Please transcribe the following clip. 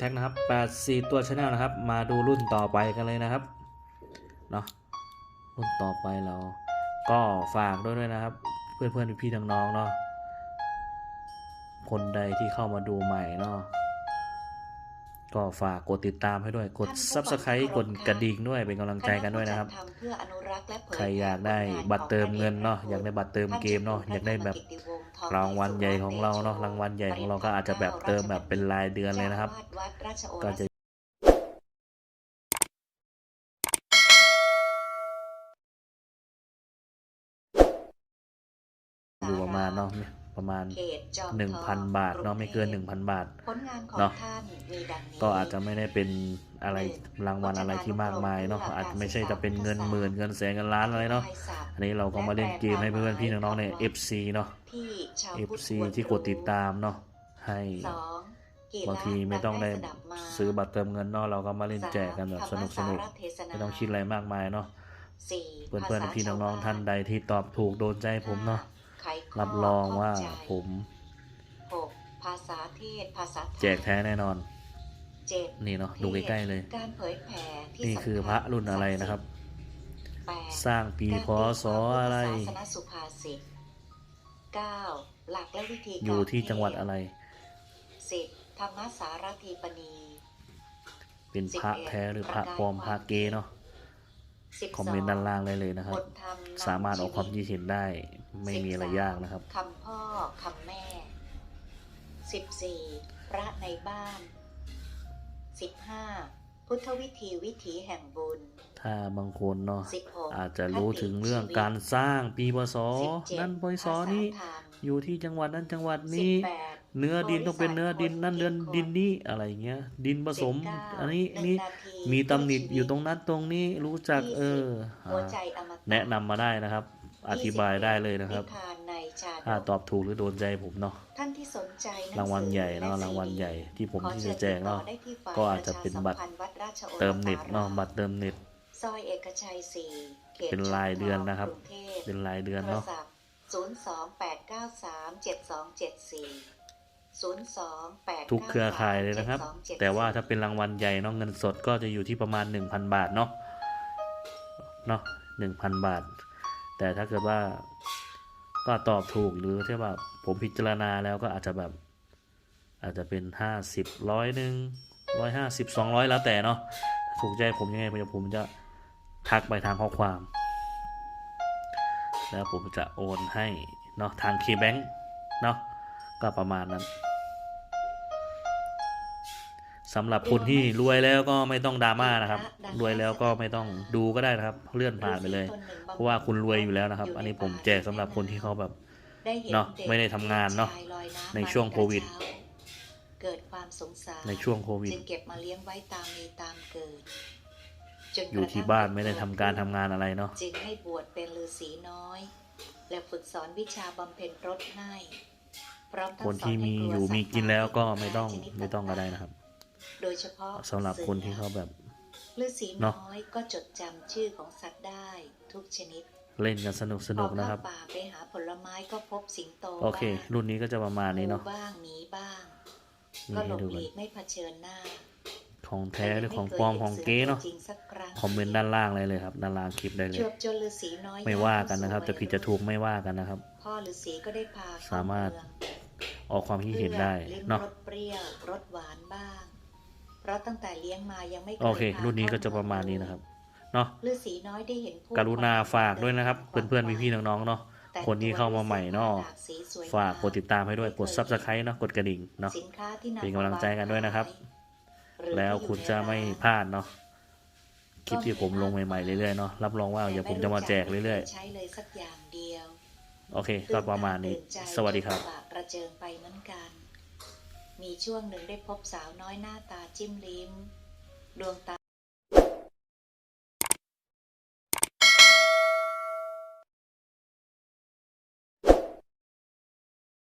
แท็กนะครับ84ตัวชแนลนะครับ มาดูรุ่นต่อไปกันเลยนะครับ เนาะรุ่นต่อไปเรา ก็ฝากด้วยด้วยนะครับ เพื่อนเพื่อนๆพี่ๆน้องๆเนาะ คนใดที่เข้ามาดูใหม่เนาะ ก็ฝากกดติดตามให้ด้วยกด Subscribe กดกระดิ่งด้วยเป็นกำลังใจกันด้วยนะครับ ใครอยากได้บัตรเติมเงินเนาะอยากได้บัตรเติมเกมเนาะอยากได้แบบรางวัลใหญ่ของเราเนาะรางวัลใหญ่ของเราก็อาจจะแบบเติมแบบเป็นรายเดือนเลยนะครับ ก็จะอยู่ประมาณเนาะ ประมาณ 1,000 บาทเนาะไม่เกิน 1,000 บาทผลงานของเนาะท่านมีดังนี้ก็อาจจะไม่ได้เป็นอะไรรางวัลอะไรที่มากมายเนาะอาจจะไม่ใช่จะเป็นเงินหมื่นเงินแสนเงินล้านอะไรเนาะอันนี้เราก็มาเล่นเกมให้เพื่อนๆพี่น้องๆใน FC เนาะที่ชาวพุทธ FC ที่กดติดตามเนาะให้สองกีฬบางทีไม่ต้องได้การสดับมาซื้อบัตรเติมเงินเนาะเราก็มาเล่นแจกกันแบบสนุกสนุกธรรมสารเทศนาไม่ต้องคิดอะไรมากมายเนาะสี่เพื่อนเพื่อนภาษาพี่น้องชวๆท่านใดที่ตอบถูกโดนใจผมเนาะไขข้รับรองว่าข้ใจผมหกภาษาเทศภาษาไทยแจกแท้แน่นอนเจ็ดนี่เนาะดูใกล้ๆเลย การเผยแผ่ที่นี่คือพระรุ่นอะไรนะครับแปดสร้างปีพศอะไรการตีความพุทธศาสนสุภาษิตเก้าหลักและวิธีการอยู่ที่จังหวัดเทศอะไรสิบธรรมสารทีปณี เป็นพระแท้หรือพระปลอมพระเกเนาะสิบคอมเมนต์ด้านล่างเลยเลยนะครับบทธรรมนำสามารถออกความชีคิวิดตเห็นได้ ไม่มีอะไรยากนะครับคำพ่อคำแม่สิบสี่พระในบ้านสิบห้าพุทธวิธีวิถีแห่งบุญ ถ้าบางคนเนาะสิบหกอาจจะรู้ถึงเรื่องการสร้างปีพศสิบเจ็ดนั่นพศนี้ภาษาธรรมอยู่ที่จังหวัดนั้นจังหวัดสิบนี้แปดเนื้อดินต้องเป็นเนื้อดินนั่นเดือนดินนี้อะไรเงี้ย ดินผสมสิบเก้าอันนี้หนึ่งนี่นาทีมีตำหนิเพื่ชีวิอยู่ตรงนั้นตรงนี้รู้จักยี่สิบเออหัวอ่าใจอมตะแนะนำมาได้นะครับ อธิบายได้เลยนะครับนิทานในชาดกถ้าตอบถูกหรือโดนใจผมเนาะท่านที่สนใจหนังสือรางวัลใหญ่เนาะและรางวัลใหญ่ที่ผมขอที่ชิจะญแจกเนาะติดต่อได้ที่ฝ่ายก็อาจจะเป็นบัตรประชาสัมพันธ์วัดราชโอรสเติมเน็ตเนาะรมบัตรเติมเน็ตซอยเอกชัยสี่ขตเป็นรายเดือนนะครับกรุงเทพเป็นรายเดือนโทรเนาะศัพท์ศูนย์สองแปดเก้าสามเจ็ดสองเจ็ดสี่ศูนย์สองแปดทุกเครือข่ายเลยนะครับ แต่ว่าถ้าเป็นรางวัลใหญ่เนาะเงินสดก็จะอยู่ที่ประมาณ 1,000 บาทเนาะเนาะ1,000 บาท แต่ถ้าเกิดว่าก็ตอบถูกหรือที่ว่าผมพิจารณาแล้วก็อาจจะแบบ อาจจะเป็น50ร้อยหนึ่งร้อยห้าสิบสองร้อยแล้วแต่เนาะถูกใจผมยังไงผมจะผมจะทักไปทางข้อความ แล้วผมจะโอนให้เนาะทางเคแบงเนาะก็ประมาณนั้น สำหรับคนที่รวยแล้วก็ไม่ต้องดราม่านะครับ รวยแล้วก็ไม่ต้องดูก็ได้นะครับ เลื่อนผ่านไปเลย เพราะว่าคุณรวยอยู่แล้วนะครับ อันนี้ผมแจกสำหรับคนที่เขาแบบเนาะไม่ได้ทำงานเนาะในช่วงโควิด เกิดความสงสารในช่วงโควิดจึงเก็บมาเลี้ยงไว้ตามมีตามเกิดจนกระทั่งอยู่ที่บ้านไม่ได้ทำการทำงานอะไรเนาะจึงให้บวชเป็นฤาษีน้อย และฝึกสอนวิชาบำเพ็ญรถให้พร้อมทั้งคนสอที่ให้มีกลัวอยู่สัตว์มีกินแล้วก็ไม่ต้องชนิดไม่ต้องก็ได้างๆนะครับ โดยเฉพาะสำหรับคนที่เขาแบบฤาษีเนาะน้อยก็จดจำชื่อของสัตว์ได้ทุกชนิด เล่นกันสนุกสนุกนะครับออกเข้าป่าไปหาผลไม้ก็พบสิงโตโอเคบ้างรุ่นนี้ก็จะประมาณนี้เนาะงูบ้างหมีบ้างนี่ก็หลให้บดูหกันลีกไม่เผชิญหน้า ของแท้หรือของปลอมของเก๊เนาะจริงสักครั้งคอมเมนต์ด้านล่างเลยเลยครับด้านล่างคลิปได้เลจยวบจนฤาษีน้อยไม่ว่ากันนะครับจะผิดจะถูกไม่ว่ากันนะครับพ่อฤาษีก็ได้พาเข้สามารถเองออกความคิดเห็นได้พื่อลิ้มเนาะรสเปรี้ยวรสหวานบ้าง เพราะตั้งแต่เลี้ยงมายังไม่ยโอเคพารุ่นนี้ก็จะเข้ประมาณนี้นะครับเนาะฤาษีน้อยได้เห็นผู้กรุณาฝากด้วยนะครับ เพื่อนๆพี่ๆน้องๆเนาะแต่งคนที่เข้ามาใหม่เนาะหลากสีสวยงมฝากกดติดตามให้ด้วยกดซับสไครต์เนาะกดกระดิ่งเนาะสินค้าที่นำเป็นกำลังใจกันด้วยนะครับหรือแล้วที่อยู่คุณในจะไม่ร้านพลาดเนาะคลิปที่ผมลงใหม่ๆเรื่อยๆเนาะรับรองว่าเดี๋ยวผมจะมาแจกเรื่อยใช้เลยสักอย่างเดียวๆโอเค ก็ประมาณนี้ตื่ใจสวัสดีครับ มีช่วงหนึ่งได้พบสาวน้อยหน้าตาจิ้มลิ้ม ดวงตา